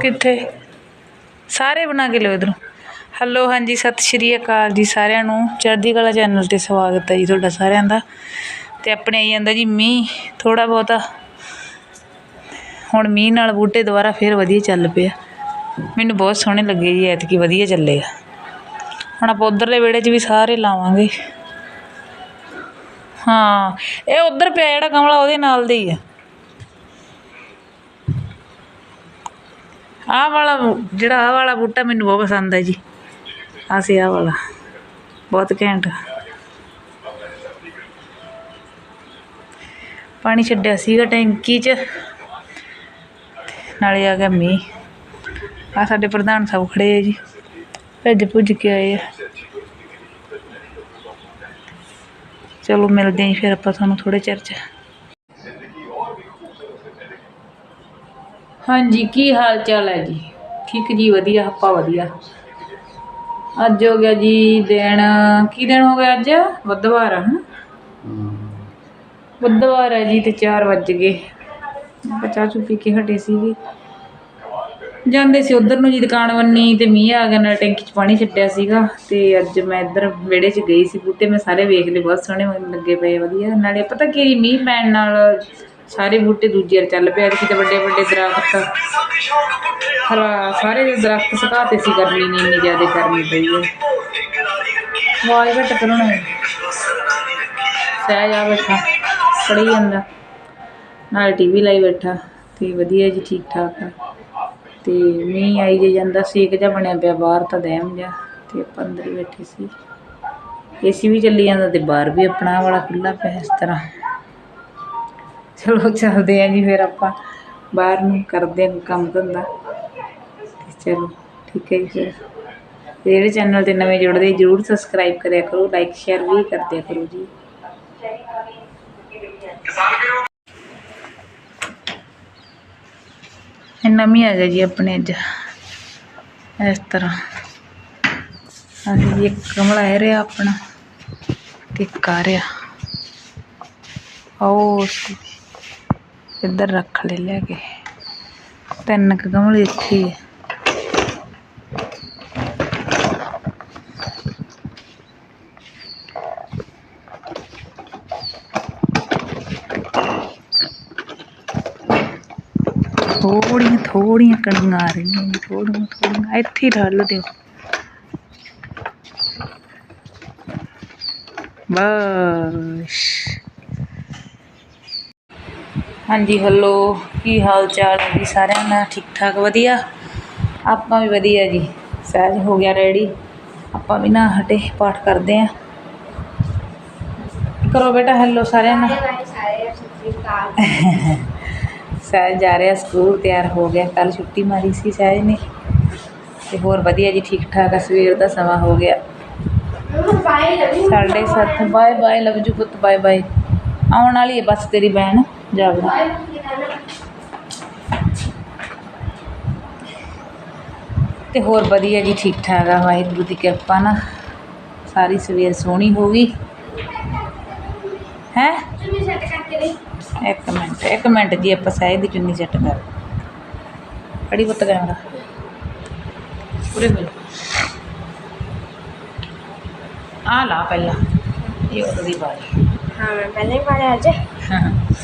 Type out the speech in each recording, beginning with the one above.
ਕਿੱਥੇ? ਸਾਰੇ ਬਣਾ ਕੇ ਲਿਓ ਇਧਰੋਂ। ਹੈਲੋ ਹਾਂਜੀ ਸਤਿ ਸ਼੍ਰੀ ਅਕਾਲ ਜੀ ਸਾਰਿਆਂ ਨੂੰ। ਚੜ੍ਹਦੀ ਕਲਾ ਚੈਨਲ ਤੇ ਸਵਾਗਤ ਹੈ ਜੀ ਤੁਹਾਡਾ ਸਾਰਿਆਂ ਦਾ। ਤੇ ਆਪਣੇ ਆਈ ਜਾਂਦਾ ਜੀ ਮੀਂਹ ਥੋੜਾ ਬਹੁਤਾ। ਹੁਣ ਮੀਂਹ ਨਾਲ ਬੂਟੇ ਦੁਬਾਰਾ ਫੇਰ ਵਧੀਆ ਚੱਲ ਪਏ ਆ ਮੈਨੂੰ ਬਹੁਤ ਸੋਹਣੇ ਲੱਗੇ ਜੀ ਐਤਕੀ ਵਧੀਆ ਚੱਲੇ ਆ। ਹੁਣ ਆਪਾਂ ਉਧਰਲੇ ਵਿਹੜੇ 'ਚ ਵੀ ਸਾਰੇ ਲਾਵਾਂਗੇ। ਹਾਂ ਇਹ ਉਧਰ ਪਿਆ ਜਿਹੜਾ ਕਮਲਾ ਉਹਦੇ ਨਾਲ ਦੇ ਹੀ ਆ। ਆਹ ਵਾਲਾ, ਜਿਹੜਾ ਆਹ ਵਾਲਾ ਬੂਟਾ ਮੈਨੂੰ ਬਹੁਤ ਪਸੰਦ ਹੈ ਜੀ। ਅਸੀਂ ਆਹ ਵਾਲਾ। ਬਹੁਤ ਘੈਂਟ। ਪਾਣੀ ਛੱਡਿਆ ਸੀਗਾ ਟੈਂਕੀ 'ਚ। ਨਾਲੇ ਆ ਗਿਆ ਮੀਂਹ। ਆ ਸਾਡੇ ਪ੍ਰਧਾਨ ਸਾਹਿਬ ਖੜੇ ਆ ਜੀ। ਭੱਜ ਭੁੱਜ ਕੇ ਆਏ ਆ। ਚਲੋ ਮਿਲਦੇ ਹਾਂ ਫਿਰ ਆਪਾਂ ਤੁਹਾਨੂੰ ਥੋੜੇ ਚਿਰ 'ਚ। ਹਾਂਜੀ, ਕੀ ਹਾਲ ਚਾਲ ਹੈ ਜੀ? ਠੀਕ ਜੀ, ਵਧੀਆ, ਆਪਾਂ ਵਧੀਆ। ਅੱਜ ਹੋ ਗਿਆ ਜੀ ਦਿਨ, ਕੀ ਦਿਨ ਹੋ ਗਿਆ ਅੱਜ? ਬੁੱਧਵਾਰ ਆ, ਹਨਾ? ਬੁੱਧਵਾਰ ਹੈ ਜੀ ਤੇ 4 ਵੱਜ ਗਏ। ਆਪਾਂ ਚਾਹ ਚੁ ਪੀ ਕੇ ਹਟੇ ਸੀਗੇ। ਜਾਂਦੇ ਸੀ ਉਧਰ ਨੂੰ ਜੀ ਦੁਕਾਨ ਬੰਨੀ ਤੇ ਮੀਂਹ ਆ ਗਿਆ ਨਾਲ ਟੈਂਕੀ 'ਚ ਪਾਣੀ ਛੱਡਿਆ ਸੀਗਾ ਤੇ ਅੱਜ ਮੈਂ ਇੱਧਰ ਵਿਹੜੇ 'ਚ ਗਈ ਸੀ ਬੂਟੇ, ਮੈਂ ਸਾਰੇ ਵੇਖ ਲਏ, ਬਹੁਤ ਸੋਹਣੇ ਲੱਗੇ ਪਏ, ਵਧੀਆ। ਨਾਲੇ ਪਤਾ ਕੀ, ਮੀਂਹ ਪੈਣ ਨਾਲ ਸਾਰੇ ਬੂਟੇ ਦੂਜੇ ਰ ਚੱਲ ਪਏ ਕਿਤੇ ਵੱਡੇ ਵੱਡੇ ਦਰਖਤ। ਹਰਾ, ਸਾਰੇ ਦਰਖਤ ਸੁਕਾਤੇ ਸੀ ਗਰਮੀ ਨੇ, ਇੰਨੀ ਜ਼ਿਆਦਾ ਗਰਮੀ ਪਈ ਹੈ। ਆਵਾਜ਼ ਘੱਟ ਕਰੋ ਨਾ। ਸਹਿਜ ਆ ਬੈਠਾ ਪੜੀ ਜਾਂਦਾ। ਨਾਲ ਟੀਵੀ ਲਾਈ ਬੈਠਾ ਤੇ ਵਧੀਆ ਜੀ ਠੀਕ ਠਾਕ ਆ। ਤੇ ਮੀਂਹ ਆਈ ਜੇ ਜਾਂਦਾ, ਸੇਕ ਜਿਹਾ ਬਣਿਆ ਪਿਆ, ਬਾਹਰ ਤਾਂ ਦਹਿਮ ਜਿਹਾ। ਤੇ ਆਪਾਂ ਅੰਦਰ ਹੀ ਬੈਠੇ ਸੀ। ਏਸੀ ਵੀ ਚੱਲੀ ਜਾਂਦਾ ਤੇ ਬਾਹਰ ਵੀ ਆਪਣਾ ਵਾਲਾ ਖੁੱਲਾ ਪਿਆ ਇਸ ਤਰ੍ਹਾਂ। ਚਲੋ, ਚੱਲਦੇ ਆ ਜੀ ਫਿਰ ਆਪਾਂ ਬਾਹਰ ਨੂੰ ਕਰਦੇ ਹਾਂ ਕੰਮ ਧੰਦਾ। ਤੇ ਚਲੋ, ਠੀਕ ਹੈ ਜੀ ਫਿਰ। ਜਿਹੜੇ ਚੈਨਲ ਤੇ ਨਵੇਂ ਜੁੜਦੇ, ਜਰੂਰ ਸਬਸਕ੍ਰਾਈਬ ਕਰਿਆ ਕਰੋ ਲਾਈਕ ਸ਼ੇਅਰ ਵੀ ਕਰ ਕਰੋ ਜੀ। ਇਹ ਨਵੀਂ ਆ ਗਿਆ ਜੀ ਆਪਣੇ ਅੱਜ। ਇਸ ਤਰ੍ਹਾਂ। ਅਸੀਂ ਇੱਕ ਕਮਲਾ ਇਹ ਰਿਹਾ ਆਪਣਾ, ਤੇ ਇੱਕ ਆ ਰਿਹਾ। ਆਓ ਇੱਧਰ ਰੱਖ ਲੈ ਲੈ ਕੇ। ਤਿੰਨ ਕੁ ਗਮਲੇ ਇੱਥੇ ਹੀ ਥੋੜੀਆਂ ਥੋੜੀਆਂ ਕਣੀਆਂ ਆ ਰਹੀਆਂ ਨੇ, ਥੋੜੀਆਂ ਥੋੜੀਆਂ। ਇੱਥੇ ਹੀ ਢੱਲ ਦਿਓ। ਬਸ। ਹਾਂਜੀ ਹੈਲੋ ਕੀ ਹਾਲ ਚਾਲ ਹੈ ਜੀ ਸਾਰਿਆਂ ਦਾ? ਠੀਕ ਠਾਕ ਵਧੀਆ? ਆਪਾਂ ਵੀ ਵਧੀਆ ਜੀ। ਸਹਿਜ ਹੋ ਗਿਆ ਰੈਡੀ ਆਪਾਂ ਵੀ ਨਾ ਹਟੇ ਪਾਠ ਕਰਦੇ ਆਂ। ਕਰੋ ਬੇਟਾ ਹੈਲੋ ਸਾਰਿਆਂ ਨਾਲ ਸਹਿਜ ਜਾ ਰਿਹਾ ਸਕੂਲ ਤਿਆਰ ਹੋ ਗਿਆ। ਕੱਲ ਛੁੱਟੀ ਮਾਰੀ ਸੀ ਸਹਿਜ ਨੇ। ਤੇ ਹੋਰ ਵਧੀਆ ਜੀ ਠੀਕ ਠਾਕ ਆ। ਸਵੇਰ ਦਾ ਸਮਾਂ ਹੋ ਗਿਆ। ਸਾਢੇ ਸੱਤ ਬਾਏ ਬਾਏ ਲਵ ਜੂ ਪੁੱਤ ਬਾਏ ਬਾਏ ਆਉਣ ਵਾਲੀ ਹੈ ਬਸ ਤੇਰੀ ਭੈਣ ਜਾਵੇ। ਤੇ ਹੋਰ ਵਧੀਆ ਜੀ ਠੀਕ ਠਾਕ ਆ ਵਾਹਿਗੁਰੂ ਦੀ ਕਿਰਪਾ ਨਾਲ। ਸਾਰੀ ਸਵੇਰ ਸੋਹਣੀ ਹੋ ਗਈ। ਹੈ? ਇੱਕ ਮਿੰਟ ਇੱਕ ਮਿੰਟ ਜੀ ਆਪਾਂ ਸਾਇਦ ਦੀ ਚੁੰਨੀ ਸੈੱਟ ਕਰ। ਅੜੀ ਬੁੱਤ ਕੈਮਰਾ ਪੂਰੇ ਮਿਲ ਆ ਲਾ ਪਹਿਲਾਂ। ਇਹ ਉਹਦੀ ਵਾਰੀ। ਹਾਂ ਪਹਿਲੇ ਵਾਲੇ ਅੱਜ। ਹਾਂ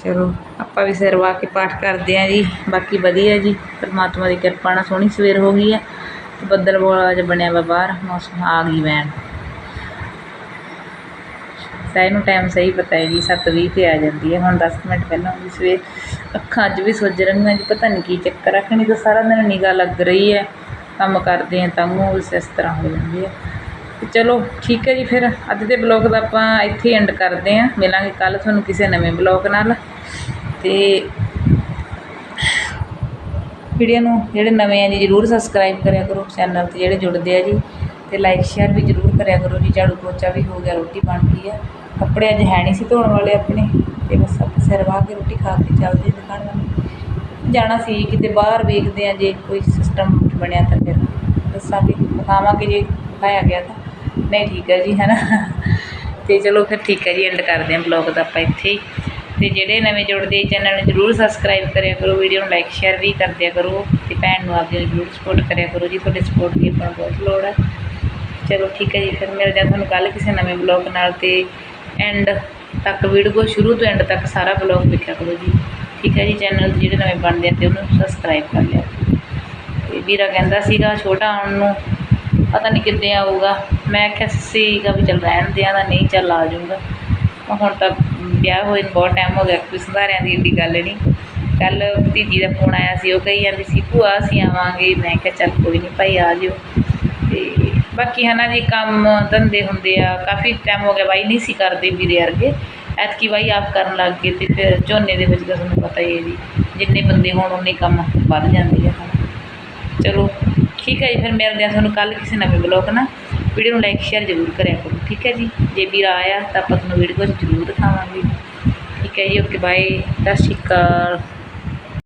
ਚਲੋ, ਆਪਾਂ ਵੀ ਸਿਰ ਵਾ ਕੇ ਪਾਠ ਕਰਦੇ ਆਂ ਜੀ। ਬਾਕੀ ਵਧੀਆ ਜੀ, ਪਰਮਾਤਮਾ ਦੀ ਕਿਰਪਾ ਨਾਲ ਸੋਹਣੀ ਸਵੇਰ ਹੋ ਗਈ ਆ ਤੇ ਬੱਦਲ ਬੋਲਾ ਜਿਹਾ ਬਣਿਆ ਵਾ ਬਾਹਰ, ਮੌਸਮ ਆ ਗਈ ਵੈਣ। ਸਹਿਜ ਨੂੰ ਟਾਈਮ ਸਹੀ ਪਤਾ ਹੈ ਜੀ 7:20 ਤੇ ਆ ਜਾਂਦੀ ਹੈ। ਹੁਣ 10 ਮਿੰਟ ਪਹਿਲਾਂ ਵੀ ਸਵੇਰ ਅੱਖਾਂ ਅੱਜ ਵੀ ਸੁੱਜ ਰਹੀਆਂ ਜੀ, ਪਤਾ ਨਹੀਂ ਕੀ ਚੱਕਰ ਆ ਨਹੀਂ ਤਾਂ ਸਾਰਾ ਦਿਨ ਨਿਗਾਹ ਲੱਗ ਰਹੀ ਹੈ। ਕੰਮ ਕਰਦੇ ਆ ਤਾਂ ਮੂੰਹ ਇਸ ਤਰ੍ਹਾਂ ਹੋ ਜਾਂਦੀ ਹੈ ਤੇ ਚਲੋ, ਠੀਕ ਹੈ ਜੀ ਫਿਰ। ਅੱਜ ਦੇ ਬਲੌਗ ਦਾ ਆਪਾਂ ਇੱਥੇ ਐਂਡ ਕਰਦੇ ਹਾਂ ਮਿਲਾਂਗੇ ਕੱਲ ਤੁਹਾਨੂੰ ਕਿਸੇ ਨਵੇਂ ਬਲੌਗ ਨਾਲ। ਤੇ ਵੀਡੀਓ ਨੂੰ ਜਿਹੜੇ ਨਵੇਂ ਆ ਜੀ, ਜਰੂਰ ਸਬਸਕ੍ਰਾਈਬ ਕਰਿਆ ਕਰੋ ਚੈਨਲ ਤੇ ਜਿਹੜੇ ਜੁੜਦੇ ਆ ਜੀ, ਤੇ ਲਾਈਕ ਸ਼ੇਅਰ ਵੀ ਜਰੂਰ ਕਰਿਆ ਕਰੋ ਜੀ, ਝਾੜੂ ਪੋਚਾ ਵੀ ਹੋ ਗਿਆ, ਰੋਟੀ ਬਣ ਗਈ ਆ। ਕੱਪੜੇ ਅੱਜ ਹੈ ਨਹੀਂ ਸੀ ਧੋਣ ਵਾਲੇ ਆਪਣੇ, ਤੇ ਬਸ ਆਪਾਂ ਸਿਰ ਵਾਹ ਕੇ ਰੋਟੀ ਖਾ ਕੇ ਚੱਲਦੇ ਦੁਕਾਨ ਵੱਲ। ਜਾਣਾ ਸੀ ਕਿਤੇ ਬਾਹਰ ਵੇਖਦੇ ਆ ਜੇ ਕੋਈ ਸਿਸਟਮ ਬਣਿਆ ਤਾਂ ਫਿਰ ਦੱਸਾਂਗੇ ਦਿਖਾਵਾਂਗੇ ਜੇ ਦਿਖਾਇਆ ਗਿਆ ਤਾਂ। ਨਹੀਂ ਠੀਕ ਹੈ ਜੀ ਹੈ ਨਾ ਤੇ ਚਲੋ ਫਿਰ ਠੀਕ ਹੈ ਜੀ ਐਂਡ ਕਰਦੇ ਹਾਂ ਬਲੌਗ ਦਾ ਆਪਾਂ ਇੱਥੇ ਹੀ। ਤੇ ਜਿਹੜੇ ਨਵੇਂ ਜੁੜਦੇ ਚੈਨਲ ਨੂੰ ਜਰੂਰ ਸਬਸਕ੍ਰਾਈਬ ਕਰਿਆ ਕਰੋ ਵੀਡੀਓ ਨੂੰ ਲਾਈਕ ਸ਼ੇਅਰ ਵੀ ਕਰਦਿਆ ਕਰੋ ਤੇ ਭੈਣ ਨੂੰ ਆਪਦੇ ਨੂੰ ਜਰੂਰ ਸਪੋਰਟ ਕਰਿਆ ਕਰੋ ਜੀ, ਤੁਹਾਡੇ ਸਪੋਰਟ ਦੀ ਆਪਾਂ ਨੂੰ ਬਹੁਤ ਲੋੜ ਹੈ ਚਲੋ ਠੀਕ ਹੈ ਜੀ, ਫਿਰ ਮਿਲਦੇ ਹਾਂ ਤੁਹਾਨੂੰ ਕੱਲ ਕਿਸੇ ਨਵੇਂ ਬਲੌਗ ਨਾਲ ਤੇ ਐਂਡ ਤੱਕ ਵੀਡੀਓ ਸ਼ੁਰੂ ਤੋਂ ਐਂਡ ਤੱਕ ਸਾਰਾ ਬਲੌਗ ਵੇਖਿਆ ਕਰੋ ਜੀ। ਠੀਕ ਹੈ ਜੀ ਚੈਨਲ ਜਿਹੜੇ ਨਵੇਂ ਬਣਦੇ ਆ ਤੇ ਉਹਨੂੰ ਸਬਸਕ੍ਰਾਈਬ ਕਰ ਲਿਆ ਤੇ ਵੀਰਾ ਕਹਿੰਦਾ ਸੀਗਾ ਛੋਟਾ ਆਉਣ ਨੂੰ, ਪਤਾ ਨਹੀਂ ਕਿੱਦਾਂ ਆਊਗਾ। ਮੈਂ ਕਿਹਾ ਸੀਗਾ ਵੀ ਚੱਲ ਰਹਿਣ ਦਿਆਂ ਦਾ ਨਹੀਂ, ਚੱਲ ਆ ਜਾਊਗਾ। ਹੁਣ ਤਾਂ ਵਿਆਹ ਹੋਏ ਨੂੰ ਬਹੁਤ ਟਾਈਮ ਹੋ ਗਿਆ, ਕੋਈ ਸੰਧਾਰਿਆਂ ਦੀ ਏਡੀ ਗੱਲ ਨਹੀਂ ਕੱਲ ਭਤੀਜੀ ਦਾ ਫੋਨ ਆਇਆ ਸੀ, ਉਹ ਕਹੀ ਜਾਂਦੀ ਸੀ, ਭੂਆ, ਅਸੀਂ ਆਵਾਂਗੇ। ਮੈਂ ਕਿਹਾ, ਚੱਲ ਕੋਈ ਨਹੀਂ ਭਾਈ, ਆ ਜਿਓ। ਤੇ ਬਾਕੀ ਹੈ ਨਾ ਜੀ, ਕੰਮ ਧੰਦੇ ਹੁੰਦੇ ਆ, ਕਾਫੀ ਟਾਈਮ ਹੋ ਗਿਆ, ਬਾਈ ਨਹੀਂ ਸੀ ਕਰਦੇ ਵੀਰੇ ਵਰਗੇ। ਐਤਕੀ ਬਾਈ ਆਪ ਕਰਨ ਲੱਗ ਗਏ ਤੇ ਫਿਰ ਝੋਨੇ ਦੇ ਵਿੱਚ ਤਾਂ ਤੁਹਾਨੂੰ ਪਤਾ ਹੀ ਹੈ ਜੀ, ਜਿੰਨੇ ਬੰਦੇ ਹੋਣ, ਉਨੇ ਕੰਮ ਵੱਧ ਜਾਂਦੇ ਆ। ਹੁਣ ਚਲੋ, ਠੀਕ ਹੈ ਜੀ, ਫਿਰ ਮਿਲਦੇ ਆ ਤੁਹਾਨੂੰ ਕੱਲ ਕਿਸੇ ਨਵੇਂ ਬਲੌਗ ਨਾਲ। ਵੀਡੀਓ ਨੂੰ ਲਾਈਕ ਸ਼ੇਅਰ ਜ਼ਰੂਰ ਕਰਿਆ ਕਰੋ, ਠੀਕ ਹੈ ਜੀ? ਜੇ ਵੀਰ ਆਇਆ ਤਾਂ ਆਪਾਂ ਤੁਹਾਨੂੰ ਵੀਡੀਓ ਜ਼ਰੂਰ ਦਿਖਾਵਾਂਗੇ। ਠੀਕ ਹੈ ਜੀ ਓਕੇ ਬਾਏ ਸਤਿ ਸ਼੍ਰੀ ਅਕਾਲ।